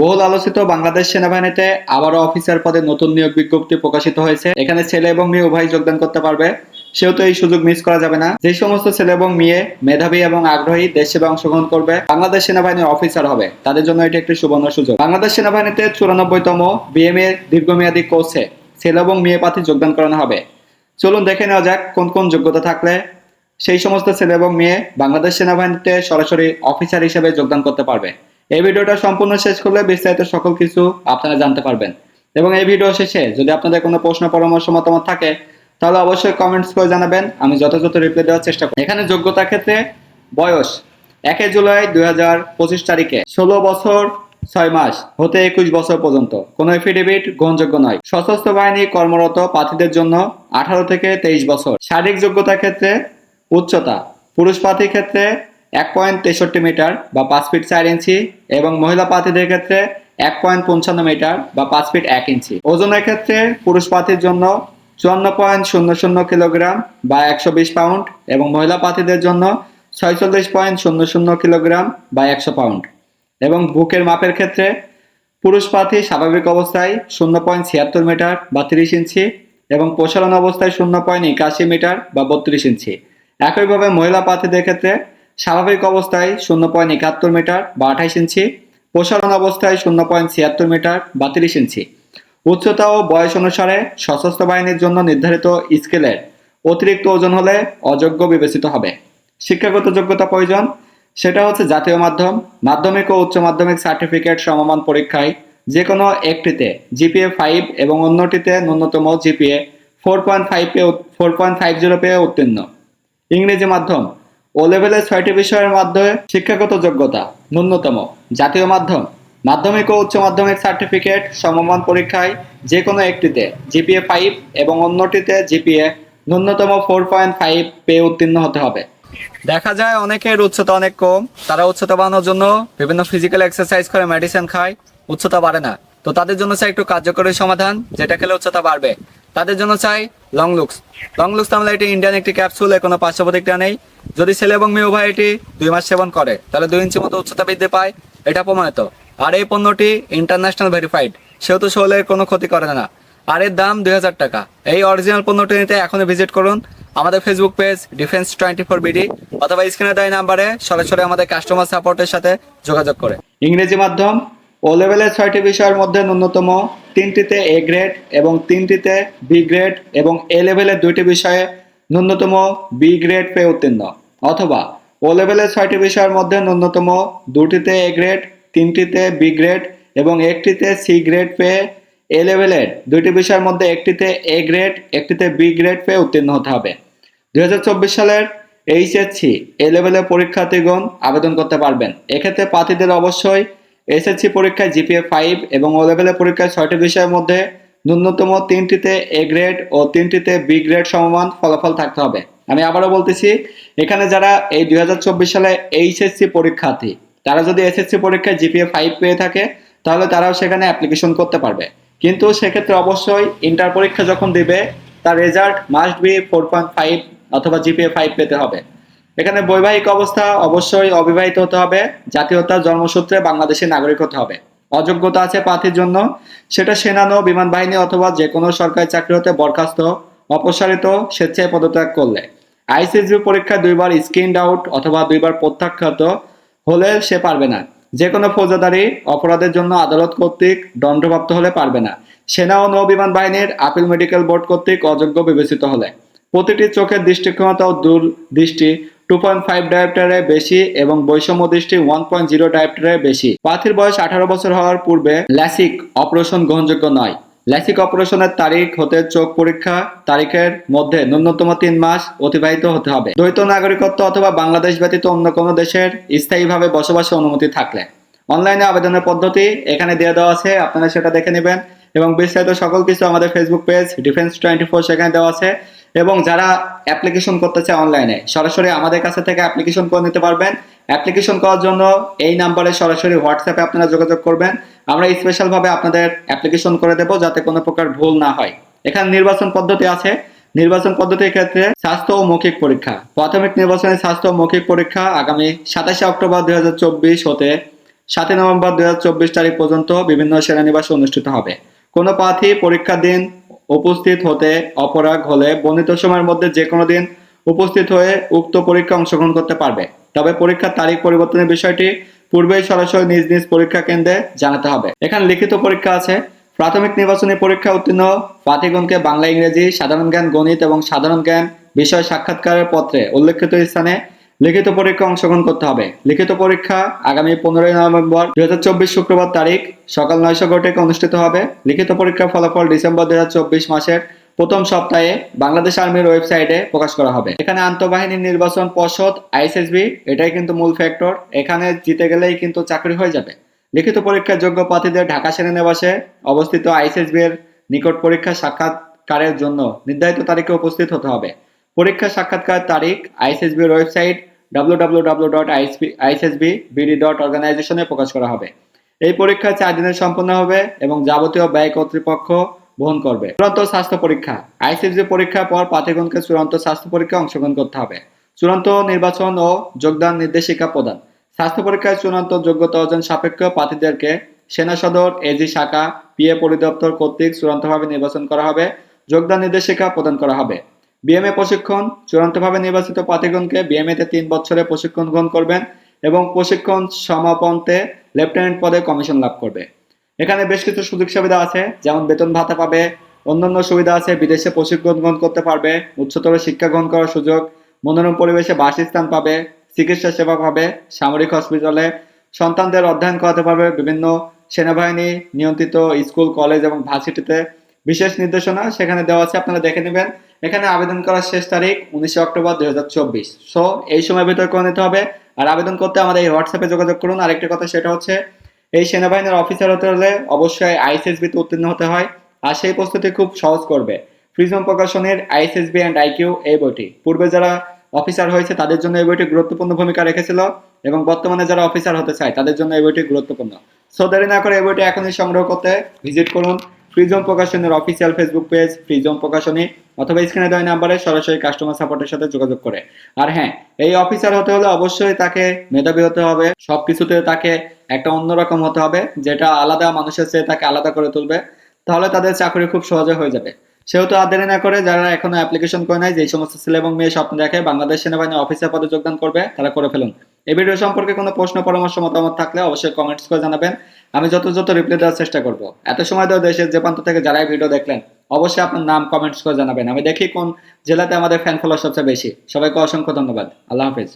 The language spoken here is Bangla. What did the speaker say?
বহুল আলোচিত বাংলাদেশ সেনাবাহিনীতে আবারও অফিসার পদে নতুন নিয়োগ বিজ্ঞপ্তি প্রকাশিত হয়েছে। এখানে ছেলে এবং মেয়ে উভয় যোগদান করতে পারবে। সেহেতু এই সুযোগ মিস করা যাবে না। যে সমস্ত ছেলে এবং মেয়ে, মেধাবী এবং আগ্রহী দেশ সেবা অংশগ্রহণ করবে, বাংলাদেশ সেনাবাহিনীর অফিসার হবে। তাদের জন্য এটি একটি সুবর্ণ সুযোগ। বাংলাদেশ সেনাবাহিনীতে চুরানব্বইতম বিএমএ দীর্ঘমেয়াদী কোর্সে ছেলে এবং মেয়ে প্রার্থী যোগদান করানো হবে। চলুন দেখে নেওয়া যাক কোন কোন যোগ্যতা থাকলে সেই সমস্ত ছেলে এবং মেয়ে বাংলাদেশ সেনাবাহিনীতে সরাসরি অফিসার হিসেবে যোগদান করতে পারবে। এই ভিডিওটা সম্পূর্ণ শেষ করলে বিস্তারিত সকল কিছু আপনারা জানতে পারবেন। এবং এই ভিডিও শেষে যদি আপনাদের কোনো প্রশ্ন, পরামর্শ, মতামত থাকে, তাহলে অবশ্যই কমেন্টস করে জানাবেন। আমি যথাযথ রিপ্লাই দেওয়ার চেষ্টা করব। এখানে যোগ্যতা ক্ষেত্রে বয়স একে জুলাই দুই হাজার পঁচিশ তারিখে ষোলো বছর ছয় মাস হতে একুশ বছর পর্যন্ত। কোনো এফিডেভিট গ্রহণযোগ্য নয়। সশস্ত্র বাহিনী কর্মরত প্রার্থীদের জন্য আঠারো থেকে তেইশ বছর। শারীরিক যোগ্যতার ক্ষেত্রে উচ্চতা। পুরুষ প্রার্থীর ক্ষেত্রে এক পয়েন্ট তেষট্টি মিটার বা পাঁচ ফিট চার ইঞ্চি এবং মহিলা প্রার্থীদের ক্ষেত্রে এক পয়েন্ট পঞ্চান্ন মিটার বা পাঁচ ফিট এক ইঞ্চি। ওজনের ক্ষেত্রে পুরুষ প্রার্থীর জন্য চুয়ান্ন পয়েন্ট শূন্য শূন্য কিলোগ্রাম বা একশো বিশ পাউন্ড এবং মহিলা প্রার্থীদের জন্য ছয়চল্লিশ পয়েন্ট শূন্য শূন্য কিলোগ্রাম বা একশো পাউন্ড। এবং বুকের মাপের ক্ষেত্রে পুরুষ প্রার্থী স্বাভাবিক অবস্থায় শূন্য পয়েন্ট ছিয়াত্তর মিটার বা তিরিশ ইঞ্চি এবং প্রসারণ অবস্থায় শূন্য পয়েন্ট একাশি মিটার বা বত্রিশ ইঞ্চি। একইভাবে মহিলা প্রার্থীদের ক্ষেত্রে স্বাভাবিক অবস্থায় শূন্য পয়েন্ট একাত্তর মিটার বা আঠাইশ ইঞ্চি, প্রসারণ অবস্থায় শূন্য পয়েন্ট ছিয়াত্তর মিটার বা তিরিশ ইঞ্চি। উচ্চতা ও বয়স অনুসারে সশস্ত্র বাহিনীর জন্য নির্ধারিত স্কেলের অতিরিক্ত ওজন হলে অযোগ্য বিবেচিত হবে। শিক্ষাগত যোগ্যতা প্রয়োজন, সেটা হচ্ছে জাতীয় মাধ্যম, মাধ্যমিক ও উচ্চ মাধ্যমিক সার্টিফিকেট সমমান পরীক্ষায় যে কোনো একটিতে জিপিএ ফাইভ এবং অন্যটিতে ন্যূনতম জিপিএ ফোর পয়েন্ট ফাইভ পে ফোর পয়েন্ট ফাইভ জিরো পেয়ে উত্তীর্ণ। ইংরেজি মাধ্যম ও লেভেলের ছয়টি বিষয়ের মাধ্যমে শিক্ষাগত যোগ্যতা ন্যূনতম। জাতীয় মাধ্যম, মাধ্যমিক ও উচ্চ মাধ্যমিক সার্টিফিকেট সমমান পরীক্ষায় যে কোনো একটিতে জিপিএ ফাইভ এবং অন্যটিতে জিপিএ ন্যূনতম ফোর পয়েন্ট ফাইভ পেয়ে উত্তীর্ণ হতে হবে। দেখা যায় অনেকের উচ্চতা অনেক কম, তারা উচ্চতা বাড়ানোর জন্য বিভিন্ন ফিজিক্যাল এক্সারসাইজ করে মেডিসিন খায়, উচ্চতা বাড়ে না। তো তাদের জন্য চাই একটু কার্যকরী সমাধান, যেটা খেলে উচ্চতা বাড়বে। তাদের জন্য চাই লং লুকস লং লুকস তাহলে এটি ইন্ডিয়ান একটি ক্যাপসুল এর কোনো পার্শ্ব প্রতিক্রিয়া নেই। যদি ছেলে এবং মেয়ে উভয় এটি দুই মাস সেবন করে, তাহলে দুই ইঞ্চি মতো উচ্চতা বৃদ্ধি পায়। এটা প্রমাণিত। আর এই পণ্যটি ইন্টারন্যাশনাল ভেরিফাইড সেহেতু শরীরের কোনো ক্ষতি করে না। আর এর দাম দুই হাজার টাকা। এই অরিজিনাল পণ্যটি নিতে এখনই ভিজিট করুন। আমাদের Facebook page defence twenty four BD অথবা স্ক্রিনে দেয় নাম্বারে সরাসরি আমাদের কাস্টমার সাপোর্টের সাথে যোগাযোগ করে। ইংরেজি মাধ্যম ও লেভেলের ছয়টি বিষয়ের মধ্যে ন্যূনতম তিনটিতে এ গ্রেড এবং তিনটিতে বি গ্রেড এবং এ লেভেলের দুইটি বিষয়ে ন্যূনতম বি গ্রেড পেয়ে উত্তীর্ণ। অথবা ও লেভেলের ছয়টি বিষয়ের মধ্যে ন্যূনতম দুটিতে এ গ্রেড তিনটিতে বি গ্রেড এবং একটিতে সি গ্রেড পেয়ে এ লেভেলের দুইটি বিষয়ের মধ্যে একটিতে এ গ্রেড একটিতে বি গ্রেড পেয়ে উত্তীর্ণ হতে হবে। দুই হাজার চব্বিশ সালের এইচএসসি এ লেভেলের পরীক্ষার্থীগণ আবেদন করতে পারবেন। এক্ষেত্রে প্রার্থীদের অবশ্যই এসএসসি পরীক্ষায় জিপিএ ফাইভ এবং ও লেভেলের পরীক্ষায় ছয়টি বিষয়ের মধ্যে ন্যূনতম তিনটিতে এ গ্রেড ও তিনটিতে বি গ্রেড সমমান ফলাফল থাকতে হবে। আমি আবারও বলতেছি, এখানে যারা এই দুই হাজার চব্বিশ সালে এইচএসসি পরীক্ষার্থী তারা যদি এসএসসি পরীক্ষায় জিপিএ ফাইভ পেয়ে থাকে, তাহলে তারাও সেখানে অ্যাপ্লিকেশন করতে পারবে। কিন্তু সেক্ষেত্রে অবশ্যই ইন্টার পরীক্ষা যখন দিবে, তার result must be four point five অথবা জিপিএ ফাইভ পেতে হবে। এখানে বৈবাহিক অবস্থা অবশ্যই অবিবাহিত হতে হবে জাতীয়তা জন্মসূত্রে বাংলাদেশের নাগরিক হতে হবে। অযোগ্যতা আছে প্রার্থীর জন্য, সেটা সেনানো বিমান বাহিনী অথবা যে কোনো সরকারি চাকরি হতে বরখাস্ত, অপসারিত, স্বেচ্ছায় পদত্যাগ করলে। আইসিসি পরীক্ষায় দুইবার স্ক্রিন আউট অথবা দুইবার প্রত্যাখ্যাত হলে সে পারবে না। যে কোনো ফৌজদারি অপরাধের জন্য আদালত কর্তৃক দণ্ডপ্রাপ্ত হলে পারবে না। সেনা ও নৌ বিমান বাহিনীর আপিল মেডিকেল বোর্ড কর্তৃক অযোগ্য বিবেচিত হলে। প্রতিটি চোখের দৃষ্টিক্ষমতা ও দূর দৃষ্টি টু পয়েন্ট ফাইভ ডায়োপ্টারে বেশি এবং বৈষম্য দৃষ্টি ওয়ান পয়েন্ট জিরো ডায়োপ্টারে বেশি। প্রার্থীর বয়স আঠারো বছর হওয়ার পূর্বে ল্যাসিক অপারেশন গ্রহণযোগ্য নয়। ল্যাসিক অপারেশনের তারিখ হতে চোখ পরীক্ষা তারিখের মধ্যে ন্যূনতম তিন মাস অতিবাহিত হতে হবে। দ্বৈত নাগরিকত্ব অথবা বাংলাদেশ ব্যতীত অন্য কোনো দেশের স্থায়ীভাবে বসবাসের অনুমতি থাকলে। অনলাইনে আবেদনের পদ্ধতি এখানে দিয়ে দেওয়া আছে, আপনারা সেটা দেখে নেবেন। এবং বিস্তারিত সকল কিছু আমাদের Facebook page defence twenty four সেখানে দেওয়া আছে। এবং যারা অ্যাপ্লিকেশন করতে চায় অনলাইনে সরাসরি আমাদের কাছে থেকে অ্যাপ্লিকেশন করে নিতে পারবেন। অ্যাপ্লিকেশন করার জন্য এই নাম্বারে সরাসরি হোয়াটসঅ্যাপে আপনারা যোগাযোগ করবেন। আমরা স্পেশালভাবে আপনাদের অ্যাপ্লিকেশন করে দেব যাতে কোনো প্রকার ভুল না হয়। এখানে নির্বাচন পদ্ধতি আছে। নির্বাচন পদ্ধতির ক্ষেত্রে স্বাস্থ্য ও মৌখিক পরীক্ষা। প্রাথমিক নির্বাচনের স্বাস্থ্য ও মৌখিক পরীক্ষা আগামী সাতাশে অক্টোবর দুই হাজার চব্বিশ হতে সাতই নভেম্বর দুই হাজার চব্বিশ তারিখ পর্যন্ত বিভিন্ন সেনানিবাসে অনুষ্ঠিত হবে। কোনো প্রার্থী পরীক্ষার দিন উপস্থিত হতে অপরাগ হলে বর্ণিত সময়ের মধ্যে যে কোনো দিন উপস্থিত হয়ে উক্ত পরীক্ষা অংশগ্রহণ করতে পারবে। তবে পরীক্ষার তারিখ পরিবর্তনের বিষয়টি পূর্বেই সরাসরি নিজ নিজ পরীক্ষা কেন্দ্রে জানাতে হবে। এখানে লিখিত পরীক্ষা আছে। প্রাথমিক নির্বাচনী পরীক্ষা উত্তীর্ণ প্রার্থীগণকে বাংলা ইংরেজি, সাধারণ জ্ঞান, গণিত এবং সাধারণ জ্ঞান বিষয় সাক্ষাৎকারের পত্রে উল্লেখিত স্থানে লিখিত পরীক্ষা অংশগ্রহণ করতে হবে। লিখিত পরীক্ষা আগামী পনেরোই নভেম্বর দুই হাজার চব্বিশ শুক্রবার তারিখ, সকাল নয়শো ঘটিকে অনুষ্ঠিত হবে। লিখিত পরীক্ষার ফলাফল ডিসেম্বর দুই হাজার চব্বিশ মাসের প্রথম সপ্তাহে বাংলাদেশ আর্মির ওয়েবসাইটে প্রকাশ করা হবে। এখানে আন্তঃবাহিনী নির্বাচন পর্ষদ, আইএসএসবি, এটাই কিন্তু মূল ফ্যাক্টর এখানে জিতে গেলেই কিন্তু চাকরি হয়ে যাবে। লিখিত পরীক্ষার যোগ্য প্রার্থীদের ঢাকা সেনানিবাসে অবস্থিত আইএসএসবি এর নিকট পরীক্ষা সাক্ষাৎকারের জন্য নির্ধারিত তারিখে উপস্থিত হতে হবে। পরীক্ষা সাক্ষাৎকার তারিখ আইএসএসবি এর ওয়েবসাইট www.issbd.organization এ প্রকাশ করা হবে। এই পরীক্ষা চার দিনে সম্পন্ন হবে এবং যাবতীয় ব্যয় কর্তৃপক্ষ বহন করবে। চূড়ান্ত স্বাস্থ্য পরীক্ষা। আইসিএসবি পরীক্ষার পর প্রার্থীগণকে চূড়ান্ত স্বাস্থ্য পরীক্ষা অংশগ্রহণ করতে হবে। চূড়ান্ত নির্বাচন ও যোগদান নির্দেশিকা প্রদান। স্বাস্থ্য পরীক্ষায় চূড়ান্ত যোগ্যতা অর্জন সাপেক্ষ প্রার্থীদেরকে সেনা সদর এজি শাখা পিএ পরিদপ্তর কর্তৃক চূড়ান্তভাবে নির্বাচন করা হবে। যোগদান নির্দেশিকা প্রদান করা হবে। বিএমএ প্রশিক্ষণ, চূড়ান্তভাবে নির্বাচিত প্রার্থীগণকে বিএমএ তে তিন বছরের প্রশিক্ষণ গ্রহণ করবেন এবং প্রশিক্ষণ সমাপনতে লেফটেন্যান্ট পদে কমিশন লাভ করবে। এখানে বেশ কিছু সুযোগ সুবিধা আছে, যেমন বেতন ভাতা পাবে, অন্যান্য সুবিধা আছে, বিদেশে প্রশিক্ষণ গ্রহণ করতে পারবে, উচ্চতর শিক্ষা গ্রহণ করার সুযোগ, মনোরম পরিবেশে বাসস্থান পাবে, চিকিৎসা সেবা পাবে, সামরিক হসপিটালে সন্তানদের অধ্যয়ন করাতে পারবে, বিভিন্ন সেনাবাহিনী, নিয়ন্ত্রিত স্কুল, কলেজ এবং ভার্সিটিতে। বিশেষ নির্দেশনা সেখানে দেওয়া আছে, আপনারা দেখে নেবেন। এখানে আবেদন করার শেষ তারিখ উনিশে অক্টোবর দুই হাজার চব্বিশ। সো এই সময়ের ভিতরে করে নিতে হবে। আর আবেদন করতে আমাদের এই হোয়াটসঅ্যাপে যোগাযোগ করুন। আরেকটি কথা সেটা হচ্ছে, এই সেনাবাহিনীর অফিসার হতে হলে অবশ্যই আইএসএসবি তে উত্তীর্ণ হতে হয়। আর সেই প্রস্তুতি খুব সহজ করবে। ফ্রিজম প্রকাশনের আইএসএসবি অ্যান্ড আইকিউ এই বইটি। পূর্বে যারা অফিসার হয়েছে, তাদের জন্য এই বইটি গুরুত্বপূর্ণ ভূমিকা রেখেছিল এবং বর্তমানে যারা অফিসার হতে চায়, তাদের জন্য এই বইটি গুরুত্বপূর্ণ। সো দেরি না করে এই বইটি এখনই সংগ্রহ করতে ভিজিট করুন। ফ্রিজম প্রকাশনের অফিসিয়াল ফেসবুক পেজ ফ্রিজম প্রকাশনী, অথবা স্ক্রিনে দেওয়া নাম্বারে সরাসরি কাস্টমার সাপোর্টের সাথে যোগাযোগ করে। আর হ্যাঁ এই অফিসার হতে হলে অবশ্যই তাকে মেধাবী হতে হবে, সবকিছুতে তাকে একটা অন্যরকম হতে হবে, যেটা আলাদা মানুষের চেয়ে তাকে আলাদা করে তুলবে। তাহলে তাদের চাকরি খুব সহজে হয়ে যাবে। সেহেতু আর না করে যারা এখনও অ্যাপ্লিকেশন করে নাই যে সমস্ত ছেলে এবং মেয়ে স্বপ্ন দেখে বাংলাদেশ সেনাবাহিনী অফিসার পদে যোগদান করবে, তারা করে ফেলুন। এই ভিডিও সম্পর্কে কোনো প্রশ্ন, পরামর্শ, মতামত থাকলে অবশ্যই কমেন্টস করে জানাবেন। আমি যত যত রিপ্লাই দেওয়ার চেষ্টা করব। এত সময় ধরে দেশের যে প্রান্ত থেকে যারাই ভিডিও দেখলেন, অবশ্যই আপনার নাম কমেন্টস করে জানাবেন। আমি দেখি কোন জেলাতে আমাদের ফ্যান ফলোয়ার সবচেয়ে বেশি। সবাইকে অসংখ্য ধন্যবাদ। আল্লাহ হাফেজ।